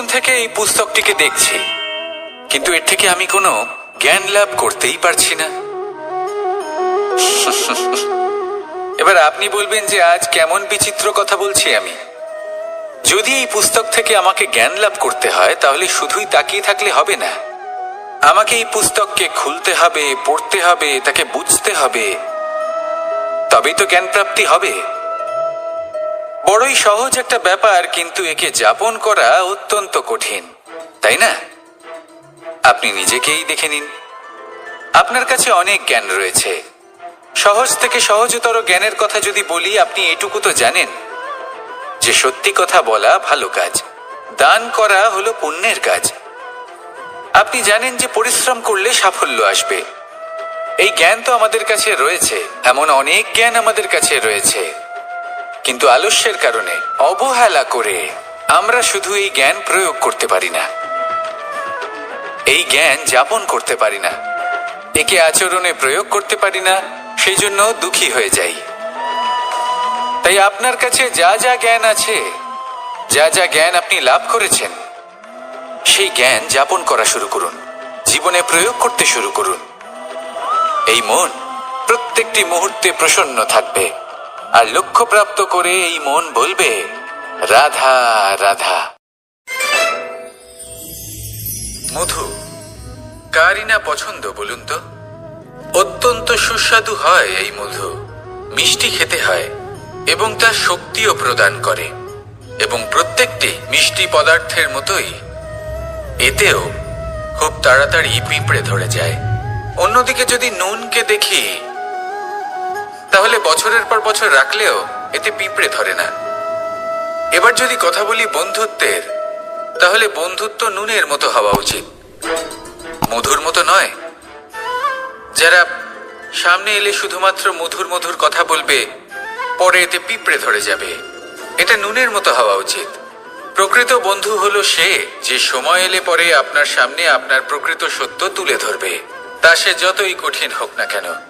তখন থেকে এই পুস্তকটিকে দেখছি। কিন্তু এর থেকে আমি কোনো জ্ঞান লাভ করতেই পারছি না। এবার আপনি বলবেন যে আজ কেমন বিচিত্র কথা বলছি আমি। যদি এই পুস্তক থেকে আমাকে জ্ঞান লাভ করতে হয়, তাহলে শুধুই তাকিয়ে থাকলে হবে না। আমাকে এই পুস্তককে খুলতে হবে, পড়তে হবে, তাকে বুঝতে হবে। তবেই তো জ্ঞান প্রাপ্তি হবে। বড়ই সহজ একটা ব্যাপার, কিন্তু একে যাপন করা অত্যন্ত কঠিন, তাই না? আপনি নিজেকেই দেখে নিন। আপনার কাছে অনেক জ্ঞান রয়েছে। সহজ থেকে সহজতর জ্ঞানের কথা যদি বলি, আপনি এটুকু তো জানেন যে সত্যি কথা বলা ভালো কাজ, দান করা হলো পুণ্যের কাজ। আপনি জানেন যে পরিশ্রম করলে সাফল্য আসবে। এই জ্ঞান তো আমাদের কাছে রয়েছে, এমন অনেক জ্ঞান আমাদের কাছে রয়েছে। কিন্তু আলস্যের কারণে অবহেলা করে আমরা শুধু এই জ্ঞান প্রয়োগ করতে পারি না। এই জ্ঞান যাপন করতে পারি না। একে আচরণে প্রয়োগ করতে পারি না, সেই জন্য দুঃখী হয়ে যাই। তাই আপনার কাছে যা যা জ্ঞান আছে, যা যা জ্ঞান আপনি লাভ করেছেন, সেই জ্ঞান যাপন করা শুরু করুন। জীবনে প্রয়োগ করতে শুরু করুন। এই মন প্রত্যেকটি মুহূর্তে প্রসন্ন থাকবে। আর লক্ষ্যপ্রাপ্ত করে এই মন বলবে, রাধা রাধা। মধু, কারই না পছন্দ বলুন তো? অত্যন্ত সুস্বাদু হয় এই মধু, মিষ্টি খেতে হয় এবং তার শক্তিও প্রদান করে এবং প্রত্যেকটি মিষ্টি পদার্থের মতোই এতেও খুব তাড়াতাড়ি পিঁপড়ে ধরে যায়। অন্যদিকে যদি নুনকে দেখি তাহলে বছরের পর বছর রাখলেও এতে পিঁপড়ে ধরে না। এবার যদি কথা বলি বন্ধুত্বের, তাহলে বন্ধুত্ব নুনের মতো হওয়া উচিত। মধুর মতো নয়। যারা সামনে এলে শুধুমাত্র মধুর মধুর কথা বলবে, পরে এতে পিঁপড়ে ধরে যাবে। এটা নুনের মতো হওয়া উচিত। প্রকৃত বন্ধু হলো সে যে সময় এলে পরে আপনার সামনে আপনার প্রকৃত সত্য তুলে ধরবে। তা সে যতই কঠিন হোক না কেন।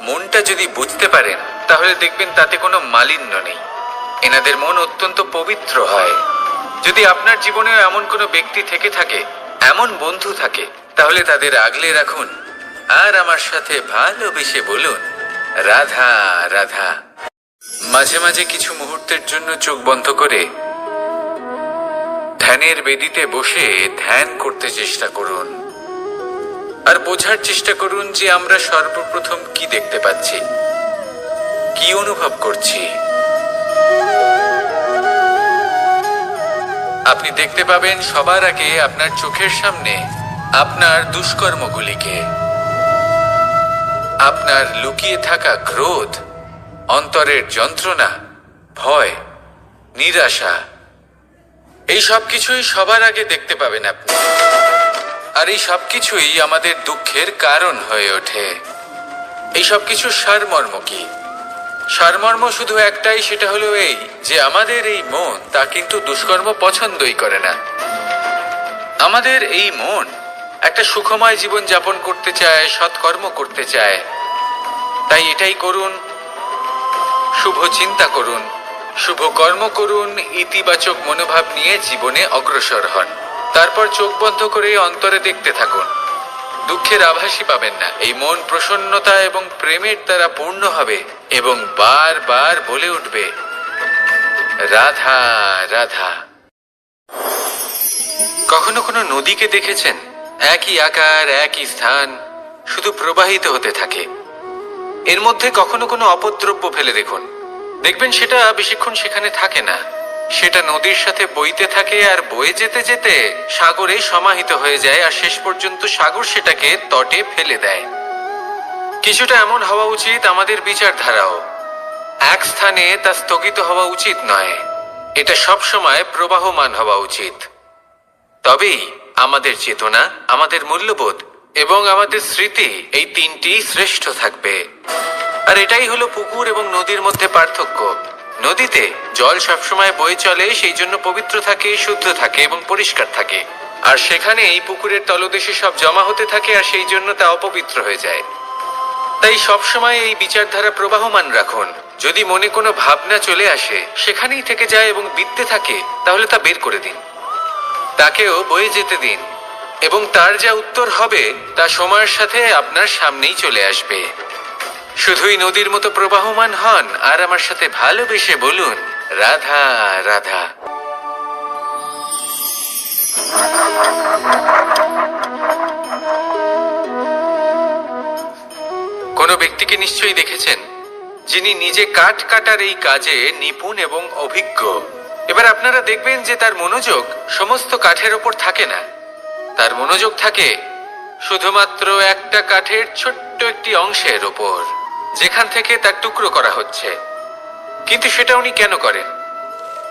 মনটা যদি বুঝতে পারেন, তাহলে দেখবেন তাতে কোনো মালিন্য নেই। এনাদের মন অত্যন্ত পবিত্র হয়। যদি আপনার জীবনেও এমন কোনো ব্যক্তি থেকে থাকে, এমন বন্ধু থাকে, তাহলে তাদের আগলে রাখুন। আর আমার সাথে ভালোবেসে বলুন, রাধা রাধা। মাঝে মাঝে কিছু মুহূর্তের জন্য চোখ বন্ধ করে ধ্যানের বেদিতে বসে ধ্যান করতে চেষ্টা করুন। আর বোঝার চেষ্টা করুন যে আমরা সর্বপ্রথম কি দেখতে পাচ্ছি। কি অনুভব করছি? আপনি দেখতে পাবেন সবার আগে আপনার চোখের সামনে আপনার দুষ্কর্মগুলিকে। আপনার লুকিয়ে থাকা ক্রোধ, অন্তরের যন্ত্রণা, ভয়, নিরাশা। এই সব কিছুই সবার আগে দেখতে পাবেন আপনি। আর এই সব কিছুই আমাদের দুঃখের কারণ হয়ে ওঠে। এই সব কিছু সারমর্ম কি? সারমর্ম শুধু একটাই, সেটা হলো এই, যে আমাদের এই মন তা কিন্তু দুষ্কর্ম পছন্দই করে না। আমাদের এই মন একটা সুখময় জীবন যাপন করতে চায়, সৎকর্ম করতে চায়। তাই এটাই করুন, শুভ চিন্তা করুন, শুভ কর্ম করুন, ইতিবাচক মনোভাব নিয়ে জীবনে অগ্রসর হন। তারপর চোখ বন্ধ করে অন্তরে দেখতে থাকুন। দুঃখের আভাসই পাবেন না। এই মন প্রসন্নতা এবং প্রেমের দ্বারা পূর্ণ হবে এবং বারবার বলে উঠবে, রাধা রাধা। কখনো কোনো নদীকে দেখেছেন? একই আকার, একই স্থান, শুধু প্রবাহিত হতে থাকে। এর মধ্যে কখনো কোনো অপদ্রব্য ফেলে দেখুন। দেখবেন সেটা বেশিক্ষণ সেখানে থাকে না। সেটা নদীর সাথে বইতে থাকে আর বয়ে যেতে যেতে সাগরে সমাহিত হয়ে যায় আর শেষ পর্যন্ত সাগর সেটাকে তটে ফেলে দেয়। কিছুটা এমন হওয়া উচিত আমাদের বিচারধারাও। এক স্থানে তা স্থগিত হওয়া উচিত নয়। এটা সব সময় প্রবাহমান হওয়া উচিত। তবেই আমাদের চেতনা, আমাদের মূল্যবোধ এবং আমাদের স্মৃতি এই তিনটি শ্রেষ্ঠ থাকবে। আর এটাই হলো পুকুর এবং নদীর মধ্যে পার্থক্য। নদীতে জল সবসময় বয়ে চলে, সেই জন্য পবিত্র থাকে, শুদ্ধ থাকে এবং পরিষ্কার থাকে। আর সেখানে এই পুকুরের তলদেশে সব জমা হতে থাকে আর সেই জন্য তা অপবিত্র হয়ে যায়। তাই সবসময় এই বিচারধারা প্রবাহমান রাখুন। যদি মনে কোনো ভাবনা চলে আসে, সেখানেই থেকে যায় এবং বিদ্যে থাকে, তাহলে তা বের করে দিন। তাকেও বয়ে যেতে দিন। এবং তার যা উত্তর হবে, তা সময়ের সাথে আপনার সামনেই চলে আসবে। শুধুই নদীর মতো প্রবাহমান হন, আর আমার সাথে ভালোবেসে বলুন, রাধা রাধা। কোনো ব্যক্তিকে নিশ্চয়ই দেখেছেন, যিনি নিজে কাঠ কাটার এই কাজে নিপুণ এবং অভিজ্ঞ। এবার আপনারা দেখবেন যে তার মনোযোগ সমস্ত কাঠের ওপর থাকে না। তার মনোযোগ থাকে শুধুমাত্র একটা কাঠের ছোট্ট একটি অংশের ওপর। যেখান থেকে তার টুকরো করা হচ্ছে। কিন্তু সেটা উনি কেন করেন?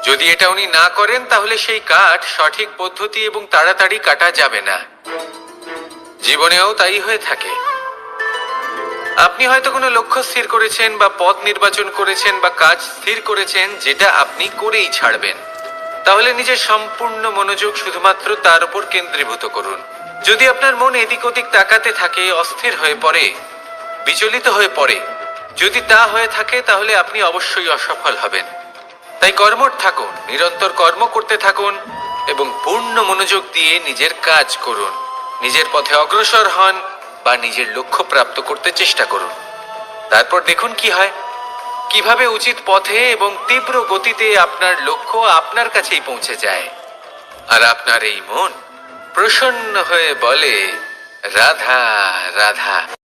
যদি এটা উনি না করেন, তাহলে সেই কাঠ সঠিক পদ্ধতি এবং তাড়াতাড়ি কাটা যাবে না। জীবনেও তাই হয়ে থাকে। আপনি হয়তো কোনো লক্ষ্য স্থির করেছেন বা পথ নির্বাচন করেছেন বা কাজ স্থির করেছেন, যেটা আপনি করেই ছাড়বেন। তাহলে নিজের সম্পূর্ণ মনোযোগ শুধুমাত্র তার উপর কেন্দ্রীভূত করুন। যদি আপনার মন এদিক ওদিক তাকাতে থাকে, অস্থির হয়ে পড়ে বিচলিত হয়ে পড়ে। যদি তা হয়ে থাকে, তাহলে আপনি অবশ্যই অসফল হবেন। তাই কর্মঠ থাকুন, নিরন্তর কর্ম করতে থাকুন এবং পূর্ণ মনোযোগ দিয়ে নিজের কাজ করুন। নিজের পথে অগ্রসর হন বা নিজের লক্ষ্য প্রাপ্ত করতে চেষ্টা করুন। তারপর দেখুন কি হয়। কীভাবে উচিত পথে এবং তীব্র গতিতে আপনার লক্ষ্য আপনার কাছেই পৌঁছে যায়। আর আপনার এই মন প্রসন্ন হয়ে বলে, রাধা রাধা।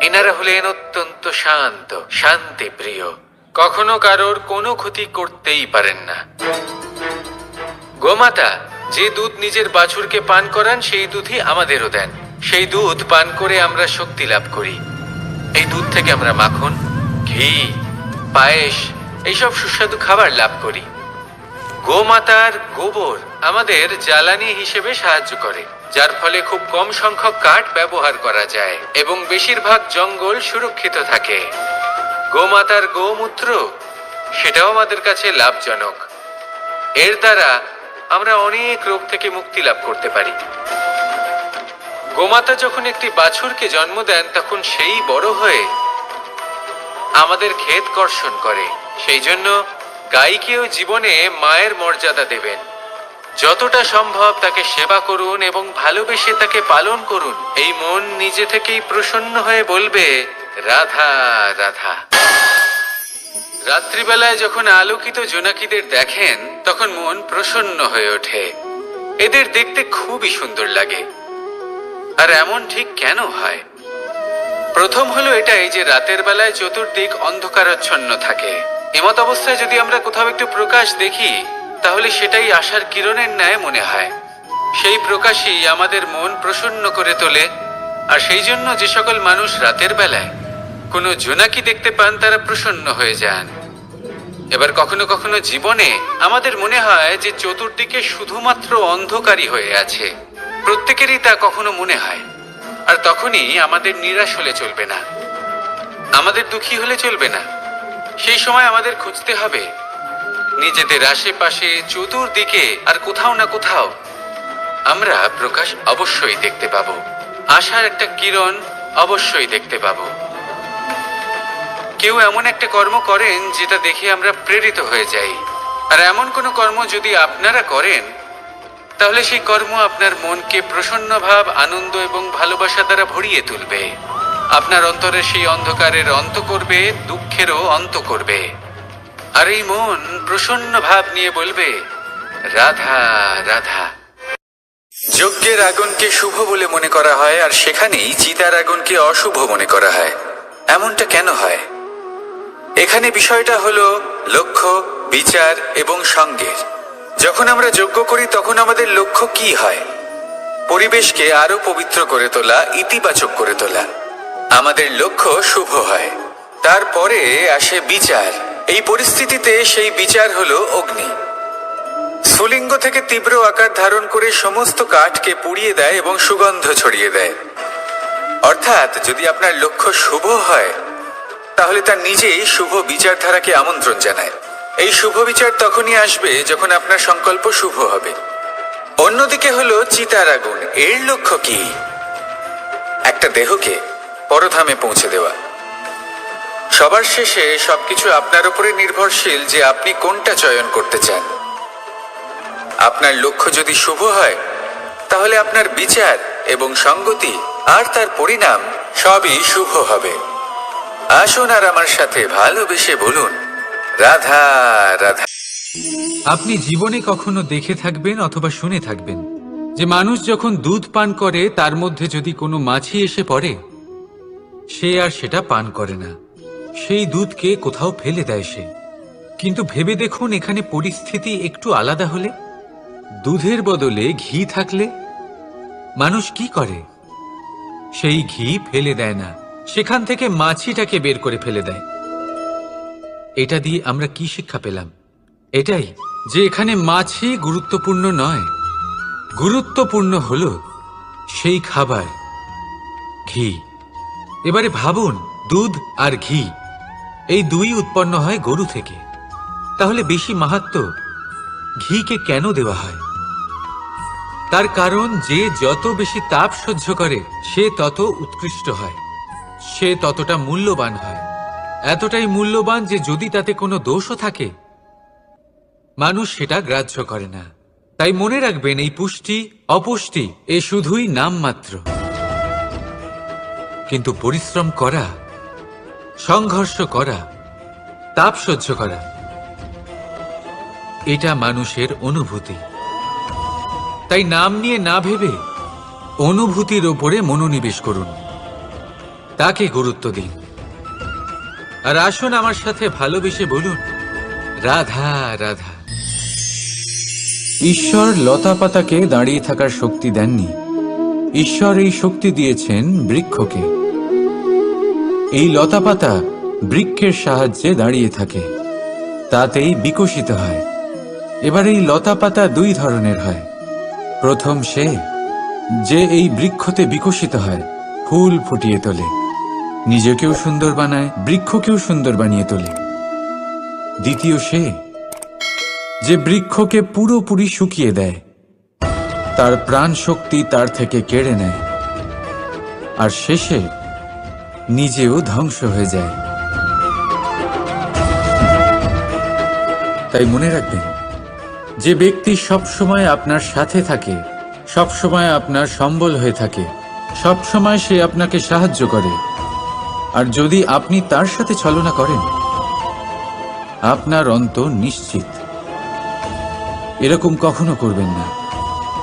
এনারা হলেন অত্যন্ত শান্ত, শান্তি প্রিয়। কখনো কারোর কোনো ক্ষতি করতেই পারেন না। গোমাতা, যে দুধ নিজের বাছুরকে পান করান, সেই দুধই আমাদেরও দেন। সেই দুধ পান করে আমরা শক্তি লাভ করি। এই দুধ থেকে আমরা মাখন, ঘি, পায়েস, এইসব সুস্বাদু খাবার লাভ করি। গোমাতার গোবর আমাদের জ্বালানি হিসেবে সাহায্য করে। যার ফলে খুব কম সংখ্যক কাঠ ব্যবহার করা যায় এবং বেশিরভাগ জঙ্গল সুরক্ষিত থাকে। গোমাতার গোমূত্র সেটাও আমাদের কাছে লাভজনক। এর দ্বারা আমরা অনেক রোগ থেকে মুক্তি লাভ করতে পারি। গোমাতা যখন একটি বাছুরকে জন্ম দেন, তখন সেই বড় হয়ে আমাদের ক্ষেত কর্ষণ করে। সেই জন্য গাইকেও জীবনে মায়ের মর্যাদা দেবেন। যতটা সম্ভব তাকে সেবা করুন এবং ভালোবেসে তাকে পালন করুন। এই মন নিজে থেকেই প্রসন্ন হয়ে বলবে, রাধা রাধা। রাত্রিবেলায় যখন আলোকিত জোনাকিদের দেখেন, তখন মন প্রসন্ন হয়ে ওঠে। এদের দেখতে খুবই সুন্দর লাগে। আর এমন ঠিক কেন হয়? প্রথম হলো এটাই যে রাতের বেলায় চতুর্দিক অন্ধকারাচ্ছন্ন থাকে। এমত অবস্থায় যদি আমরা কোথাও একটু প্রকাশ দেখি তাহলে সেটাই আশার কিরণের ন্যায় মনে হয়। সেই প্রকাশই আমাদের মন প্রসন্ন করে তোলে, আর সেই জন্য যে সকল মানুষ রাতের বেলায় কোনো জোনাকি দেখতে পান, তারা প্রসন্ন হয়ে যান। এবার কখনো কখনো জীবনে আমাদের মনে হয় যে চতুর্দিকে শুধুমাত্র অন্ধকারই হয়ে আছে। প্রত্যেকেরই তা কখনো মনে হয়, আর তখনই আমাদের নিরাশ হলে চলবে না। আমাদের দুঃখী হলে চলবে না। সেই সময় আমাদের খুঁজতে হবে নিজেদের আশেপাশে চতুর্দিকে আর কোথাও না কোথাও আমরা প্রকাশ অবশ্যই দেখতে পাবো। আশার একটা কিরণ অবশ্যই দেখতে পাব। কেউ এমন একটা কর্ম করেন যেটা দেখে আমরা প্রেরিত হয়ে যাই। আর এমন কোনো কর্ম যদি আপনারা করেন, তাহলে সেই কর্ম আপনার মনকে প্রসন্ন ভাব, আনন্দ এবং ভালোবাসা দ্বারা ভরিয়ে তুলবে। আপনার অন্তরে সেই অন্ধকারের অন্ত করবে, দুঃখেরও অন্ত করবে। আর এই মন প্রসন্ন ভাব নিয়ে বলবে, রাধা রাধা। যজ্ঞের আগুনকে শুভ বলে মনে করা হয়, আর সেখানেই চিতার আগুনকে অশুভ মনে করা হয়। এমনটা কেন হয়? এখানে বিষয়টা হলো লক্ষ্য, বিচার এবং সঙ্গের। যখন আমরা যজ্ঞ করি, তখন আমাদের লক্ষ্য কি হয়? পরিবেশকে আরও পবিত্র করে তোলা, ইতিবাচক করে তোলা। আমাদের লক্ষ্য শুভ হয়। তারপরে আসে বিচার। এই পরিস্থিতিতে সেই বিচার হলো অগ্নি। স্ফুলিঙ্গ থেকে তীব্র আকার ধারণ করে সমস্ত কাঠকে পুড়িয়ে দেয় এবং সুগন্ধ ছড়িয়ে দেয়। অর্থাৎ যদি আপনার লক্ষ্য শুভ হয়, তাহলে তার নিজেই শুভ বিচারধারাকে আমন্ত্রণ জানায়। এই শুভ বিচার তখনই আসবে যখন আপনার সংকল্প শুভ হবে। অন্যদিকে হলো চিতার আগুন। এর লক্ষ্য কি? একটা দেহকে পরধামে পৌঁছে দেওয়া। সবার শেষে সবকিছু আপনার উপরে নির্ভরশীল যে আপনি কোনটা চয়ন করতে চান। আপনার লক্ষ্য যদি শুভ হয়, তাহলে আপনার বিচার এবং সঙ্গতি আর তার পরিণাম সবই শুভ হবে। আসুন আর আমার সাথে ভালোবেসে বলুন, রাধা রাধা। আপনি জীবনে কখনো দেখে থাকবেন অথবা শুনে থাকবেন যে মানুষ যখন দুধ পান করে, তার মধ্যে যদি কোনো মাছি এসে পড়ে, সে আর সেটা পান করে না। সেই দুধকে কোথাও ফেলে দেয় সে। কিন্তু ভেবে দেখুন, এখানে পরিস্থিতি একটু আলাদা হলে? দুধের বদলে ঘি থাকলে? মানুষ কি করে? সেই ঘি ফেলে দেয় না। সেখান থেকে মাছিটাকে বের করে ফেলে দেয়। এটা দিয়ে আমরা কি শিক্ষা পেলাম? এটাই যে এখানে মাছি গুরুত্বপূর্ণ নয়। গুরুত্বপূর্ণ হল সেই খাবার, ঘি। এবারে ভাবুন, দুধ আর ঘি। এই দুই উৎপন্ন হয় গরু থেকে। তাহলে বেশি মাহাত্ম ঘিকে কেন দেওয়া হয়? তার কারণ যে যত বেশি তাপ সহ্য করে, সে তত উৎকৃষ্ট হয়। সে ততটা মূল্যবান হয়। এতটাই মূল্যবান যে যদি তাতে কোনো দোষও থাকে, মানুষ সেটা গ্রাহ্য করে না। তাই মনে রাখবেন, এই পুষ্টি অপুষ্টি, এ শুধুই নামমাত্র। কিন্তু পরিশ্রম করা সংঘর্ষ করা, তাপ সহ্য করা, এটা মানুষের অনুভূতি। তাই নাম নিয়ে না ভেবে অনুভূতির ওপরে মনোনিবেশ করুন। তাকে গুরুত্ব দিন। আর আসুন আমার সাথে ভালোবেসে বলুন, রাধা রাধা। ঈশ্বর লতা পাতাকে দাঁড়িয়ে থাকার শক্তি দেননি। ঈশ্বর এই শক্তি দিয়েছেন বৃক্ষকে। এই লতা পাতা বৃক্ষের সাহায্যে দাঁড়িয়ে থাকে। তাতেই বিকশিত হয়। এবার এই লতা পাতা দুই ধরনের হয়। প্রথম সে, যে এই বৃক্ষতে বিকশিত হয়, ফুল ফুটিয়ে তোলে। নিজেকেও সুন্দর বানায়, বৃক্ষকেও সুন্দর বানিয়ে তোলে। দ্বিতীয় সে, যে বৃক্ষকে পুরোপুরি শুকিয়ে দেয়। তার প্রাণ শক্তি তার থেকে কেড়ে নেয়। আর শেষে নিজেও ধ্বংস হয়ে যায়। তাই মনে রাখবেন, যে ব্যক্তি সবসময় আপনার সাথে থাকে, সবসময় আপনার সম্বল হয়ে থাকে, সবসময় সে আপনাকে সাহায্য করে। আর যদি আপনি তার সাথে ছলনা করেন, আপনার অন্ত নিশ্চিত। এরকম কখনো করবেন না।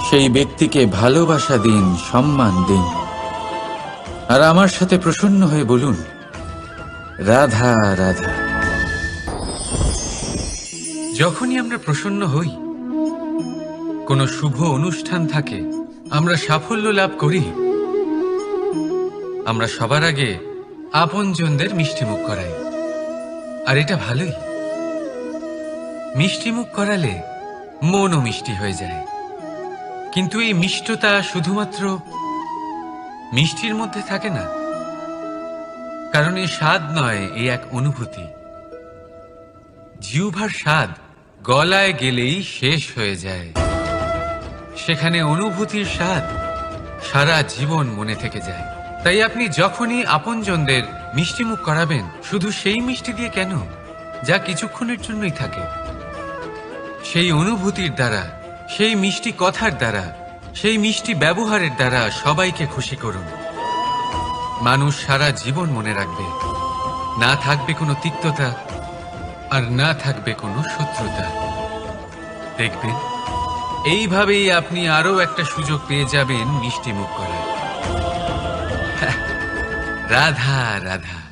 সেই ব্যক্তিকে ভালোবাসা দিন, সম্মান দিন। আর আমার সাথে প্রসন্ন হয়ে বলুন, রাধা রাধা। যখনই আমরা প্রসন্ন হই, কোনো শুভ অনুষ্ঠান থাকে, আমরা সাফল্য লাভ করি। আমরা সবার আগে আপনজনদের মিষ্টিমুখ করাই। আর এটা ভালোই। মিষ্টিমুখ করালে মনও মিষ্টি হয়ে যায়। কিন্তু এই মিষ্টতা শুধুমাত্র মিষ্টির মধ্যে থাকে না। কারণ এই স্বাদ নয় এই এক অনুভূতি। জিউভার স্বাদ গলায় গেলেই শেষ হয়ে যায়। সেখানে অনুভূতির স্বাদ সারা জীবন মনে থেকে যায়। তাই আপনি যখনই আপনজনদের মিষ্টিমুখ করাবেন, শুধু সেই মিষ্টি দিয়ে কেন? যা কিছুক্ষণের জন্যই থাকে। সেই অনুভূতির দ্বারা, সেই মিষ্টি কথার দ্বারা সেই মিষ্টি ব্যবহারের দ্বারা সবাইকে খুশি করুন। মানুষ সারা জীবন মনে রাখবে, না থাকবে কোনো তিক্ততা আর না থাকবে কোনো শত্রুতা। দেখবেন, এইভাবেই আপনি আরও একটা সুযোগ পেয়ে যাবেন মিষ্টি মুখ করার। রাধা রাধা।